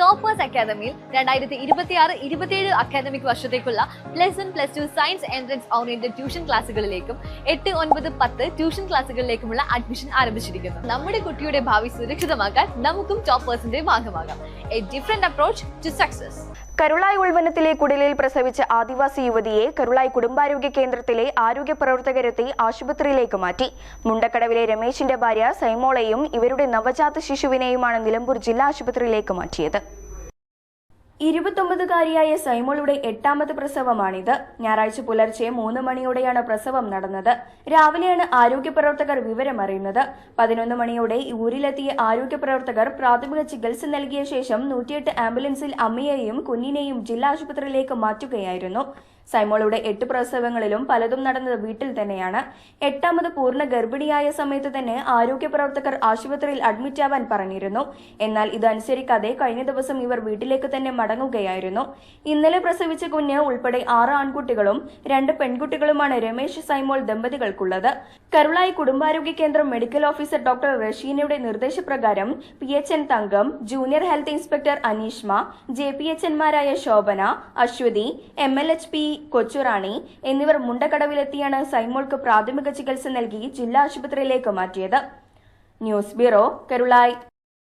Toppers അക്കാദമിയിൽ രണ്ടായിരത്തി ഇരുപത്തിയാറ് ഇരുപത്തിയേഴ് അക്കാദമിക് വർഷത്തേക്കുള്ള plus one plus two science entrance oriented tuition ക്ലാസ്സുകളിലേക്കും എട്ട് ഒൻപത് പത്ത് ട്യൂഷൻ ക്ലാസ്സുകളിലേക്കുമുള്ള അഡ്മിഷൻ ആരംഭിച്ചിരിക്കുന്നു. നമ്മുടെ കുട്ടിയുടെ ഭാവി സുരക്ഷിതമാക്കാൻ നമുക്കും ടോപ്പേഴ്സിന്റെ ഭാഗമാകാം. A different approach to success Karulai ഉൾവനത്തിലെ കുടിലിൽ പ്രസവിച്ച ആദിവാസി യുവതിയെ കരുളായി കുടുംബാരോഗ്യ കേന്ദ്രത്തിലെ ആരോഗ്യ പ്രവർത്തകരെത്തി ആശുപത്രിയിലേക്ക് മാറ്റി. മുണ്ടക്കടവിലെ രമേശിന്റെ ഭാര്യ സൈമോളെയും ഇവരുടെ നവജാത ശിശുവിനെയുമാണ് നിലമ്പൂർ ജില്ലാ ആശുപത്രിയിലേക്ക് മാറ്റിയത്. ഇരുപത്തൊമ്പതുകാരിയായ സൈമോളുടെ എട്ടാമത് പ്രസവമാണിത്. ഞായറാഴ്ച പുലർച്ചെ മൂന്ന് മണിയോടെയാണ് പ്രസവം നടന്നത്. രാവിലെയാണ് ആരോഗ്യ പ്രവർത്തകർ വിവരമറിയുന്നത്. പതിനൊന്ന് മണിയോടെ ഊരിലെത്തിയ ആരോഗ്യ പ്രവർത്തകർ പ്രാഥമിക ചികിത്സ നൽകിയ ശേഷം നൂറ്റിയെട്ട് ആംബുലൻസിൽ അമ്മയെയും കുഞ്ഞിനെയും ജില്ലാ ആശുപത്രിയിലേക്ക് മാറ്റുകയായിരുന്നു. സൈമോളുടെ എട്ട് പ്രസവങ്ങളിലും പലതും നടന്നത് വീട്ടിൽ തന്നെയാണ്. എട്ടാമത് പൂർണ ഗർഭിണിയായ സമയത്ത് തന്നെ ആരോഗ്യ പ്രവർത്തകർ ആശുപത്രിയിൽ അഡ്മിറ്റ് ആവാൻ പറഞ്ഞിരുന്നു. എന്നാൽ ഇതനുസരിക്കാതെ കഴിഞ്ഞ ദിവസം ഇവർ വീട്ടിലേക്ക് തന്നെ മടങ്ങുകയായിരുന്നു. ഇന്നലെ പ്രസവിച്ച കുഞ്ഞ് ഉൾപ്പെടെ ആറ് ആൺകുട്ടികളും രണ്ട് പെൺകുട്ടികളുമാണ് രമേശ് സൈമോൾ ദമ്പതികൾക്കുള്ളത്. കരുളായി കുടുംബാരോഗ്യ കേന്ദ്രം മെഡിക്കൽ ഓഫീസർ ഡോക്ടർ റഷീനയുടെ നിർദ്ദേശപ്രകാരം P H N Thankam junior health inspector Aneeshma J P H എൻമാരായ Shobhana Aswathy M L H P Kochurani എന്നിവർ മുണ്ടക്കടവിലെത്തിയാണ് സൈമോൾക്ക് പ്രാഥമിക ചികിത്സ നൽകി ജില്ലാ ആശുപത്രിയിലേക്ക് മാറ്റിയത്. News bureau Karulai.